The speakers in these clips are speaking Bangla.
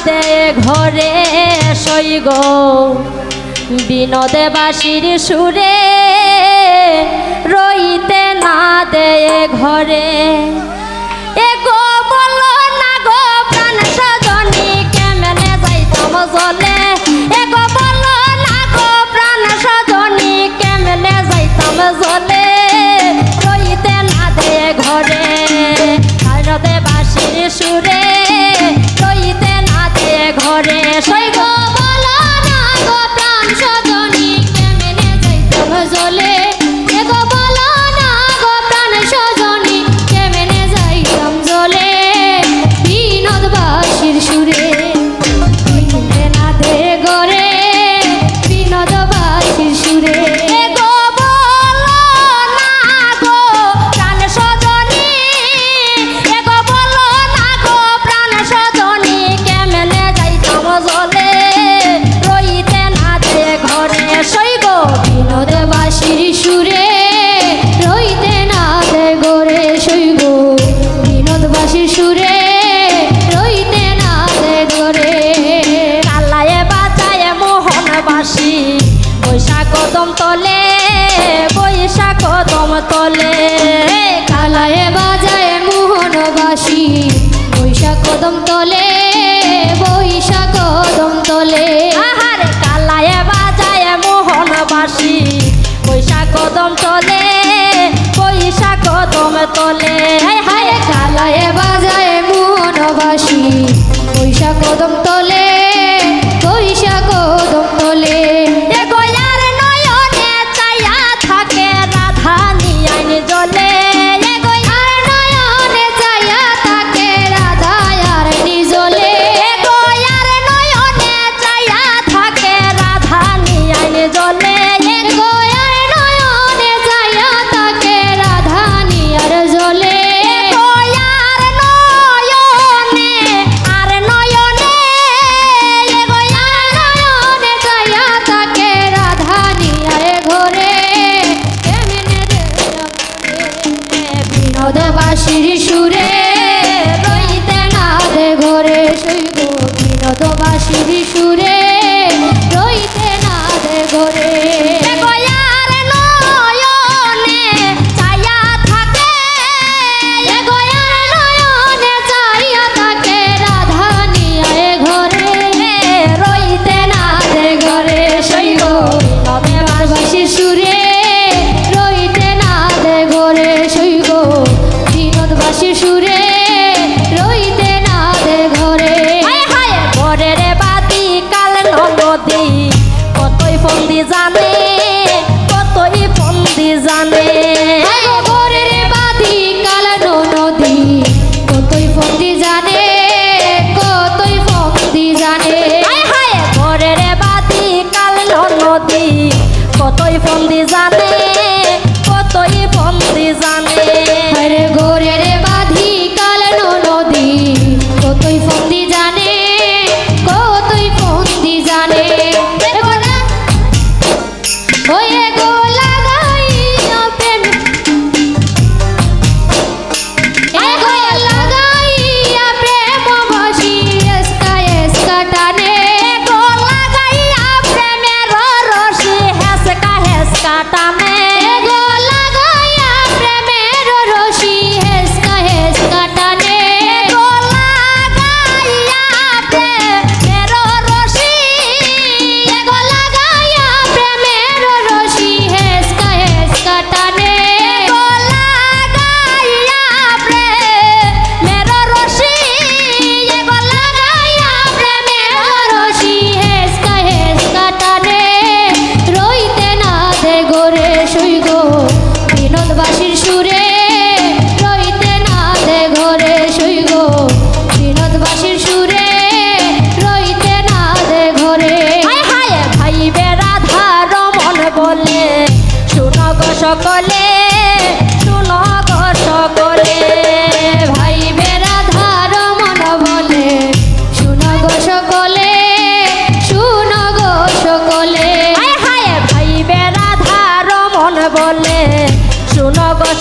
রাতে ঘরে সৈগ বিনোদে বাসির সুরে রইতে না দেয় ঘরে। কদম তলে, বৈশাখ কদম তলে, কালায় বাজায় মোহনবাসী। বৈশাখ কদম তলে, বৈশাখ কদম তলে, আহারে কালায় বাজায় মোহনবাসী। বৈশাখ কদম তলে বৈশা কদম তলে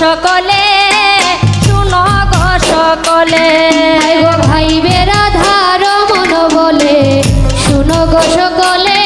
সকলে শুন গো সকলে। ভাই বেড়া ধার মন বলে শুনো গো সকলে।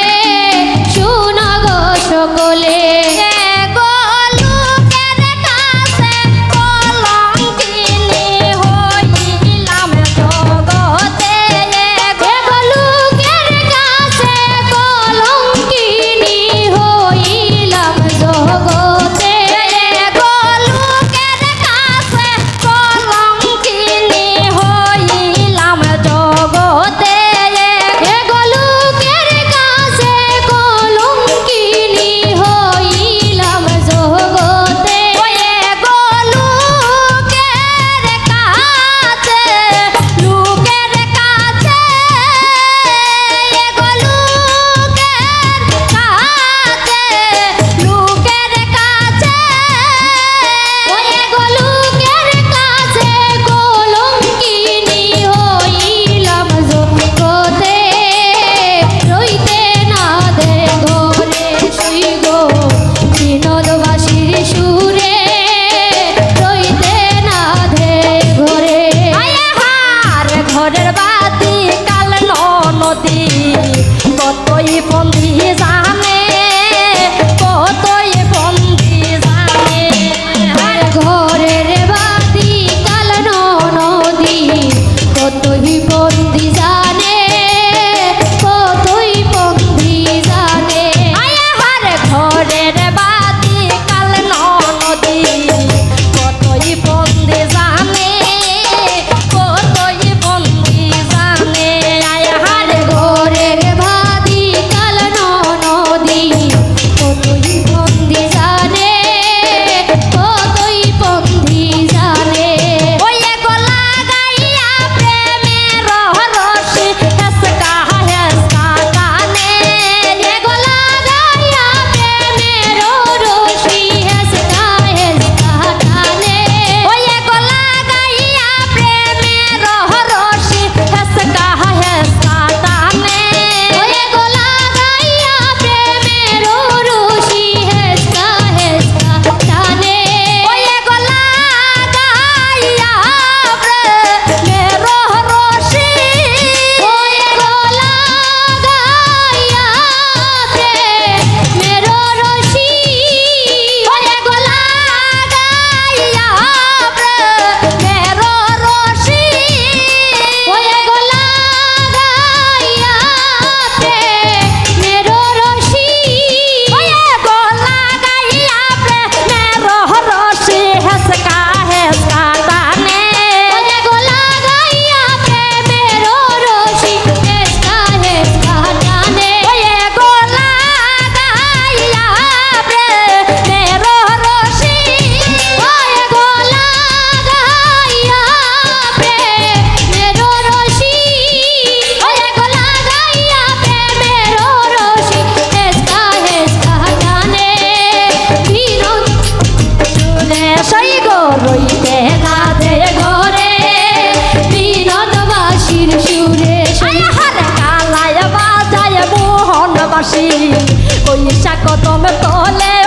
কদম তলে